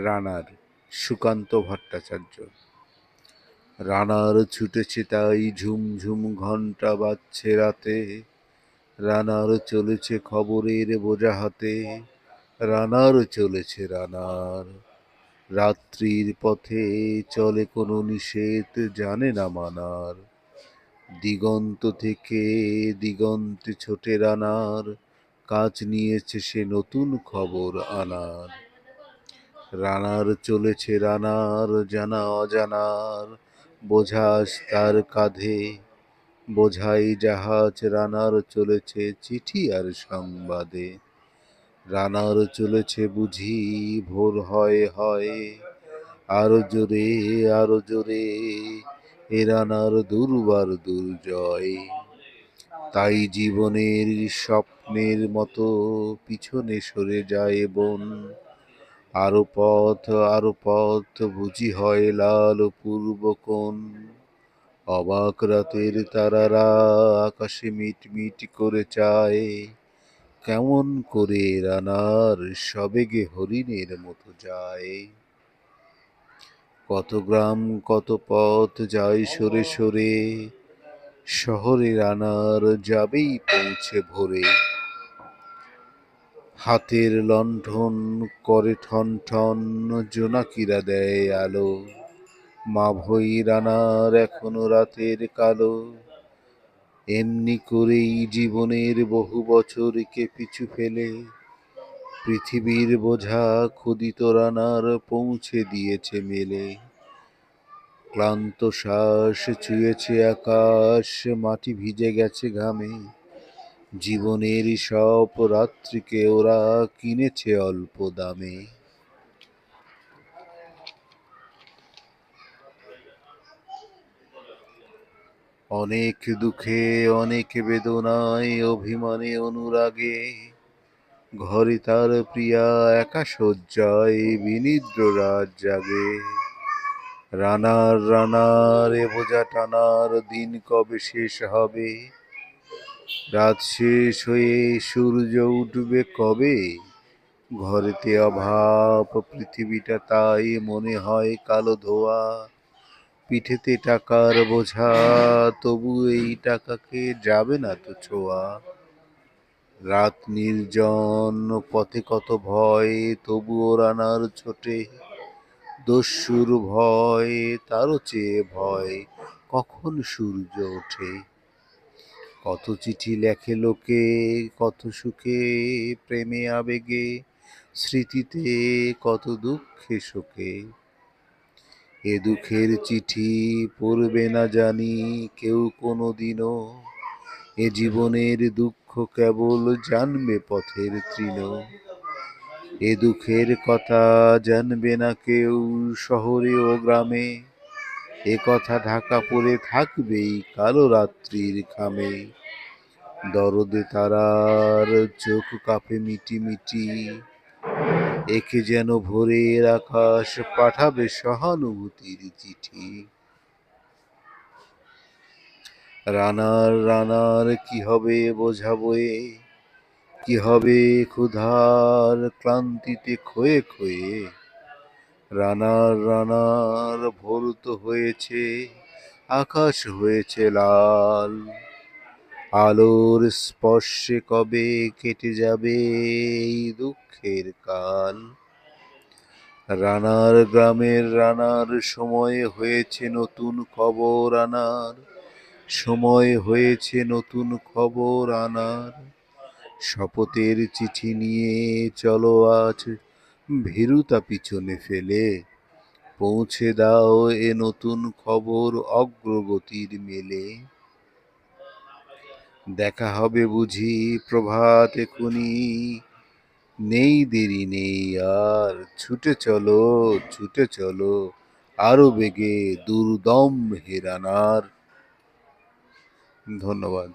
রানার সুকান্ত ভট্টাচার্য। রানার ছুটেছে তাই ঝুমঝুম ঘণ্টা বাজছে রাতে। রানার চলেছে খবরের বোঝা হাতে। রানার চলেছে রানার। রাত্রির পথে চলে কোনো নিষেধ জানে না মানার। দিগন্ত থেকে দিগন্তে ছোটে রানার। কাজ নিয়েছে সে নতুন খবর আনার। রানার চলেছে রানার, জানা অজানার। বোঝাস তার কাঁধে, বোঝাই জাহাজ রানার চলেছে চিঠি আর সংবাদে। রানার চলেছে বুঝি, ভোর হয় হয়। আরও জোরে আরও জোরে, এ রানার দুর্বার দুর্জয়। তাই জীবনের স্বপ্নের মতো পিছনে সরে যায় বন। আরও পথ আরও পথ বুঝি হয় লাল পূর্ব কোণ অবাক রাতের তারারা আকাশে মিটমিট করে চায়। কেমন করে রানার সবেগে হরিণের মতো যায়। কত গ্রাম, কত পথ যায় সরে সরে। শহরে রানার যাবেই পৌঁছে ভোরে। হাতের লণ্ঠন করে ঠন ঠন জোনাকিরা দেয় আলো। মা ভই রানার এখনও রাতের কালো। এমনি করেই জীবনের বহু বছরকে পিছু ফেলে। পৃথিবীর বোঝা ক্ষুদিত রানার পৌঁছে দিয়েছে মেলে। ক্লান্ত শ্বাস ছুঁয়েছে আকাশ, মাটি ভিজে গেছে ঘামে। জীবনের সব রাত্রিকে ওরা কিনেছে অল্প দামে। অনেক দুঃখে, অনেক বেদনায়, অভিমানে, অনুরাগে ঘরে তার প্রিয়া একা শয্যায় বিনিদ্র রাত জাগে। রানার রানার, এ বোঝা টানার দিন কবে শেষ হবে? রাত শেষ হয়ে সূর্য উঠবে কবে? ঘরেতে অভাব, পৃথিবীটা তাই মনে হয় কালো ধোয়া। পিঠেতে টাকার বোঝা, তবু এই টাকাকে যাবে না তো ছোঁয়া। রাত নির্জন, পথে কত ভয়, তবুও রানার ছোটে। দস্যুর ভয়, তারও চেয়ে ভয়, কখন সূর্য ওঠে? কত চিঠি লেখে লোকে, কত সুখে, প্রেমে, আবেগে, স্মৃতিতে কত দুঃখে শোকে। এ দুঃখের চিঠি পড়বে না জানি কেউ কোনো দিনও এ জীবনের দুঃখ কেবল জানবে পথের তৃণ এ দুঃখের কথা জানবে না কেউ শহরে ও গ্রামে। এ কথা ঢাকা পড়ে থাকবেই কালো রাত্রির খামে দরদে তারার চোখ কাঁপে মিটি মিটি। একে যেন ভোরের আকাশ পাঠাবে সহানুভূতির চিঠি। রানার রানার কি হবে বোঝাবো কি হবে ক্ষুধার ক্লান্তিতে ক্ষয়ে ক্ষয়ে? রানার রানার ভোর তো হয়েছে, আকাশ হয়েছে লাল। আলোর স্পর্শে কবে কেটে যাবে এই দুঃখের কাল? রানার গ্রামের রানার সময় হয়েছে নতুন খবর আনার, সময় হয়েছে নতুন খবর আনার। শপথের চিঠি নিয়ে চলো আজ ভীরুতা পিছনে ফেলে। পৌঁছে দাও এ নতুন খবর অগ্রগতির মেলে। দেখা হবে বুঝি প্রভাত এখুনি। নেই দেরি নেই আর, ছুটে চলো ছুটে চলো, আরও বেগে দুর্দম হেরানার। ধন্যবাদ।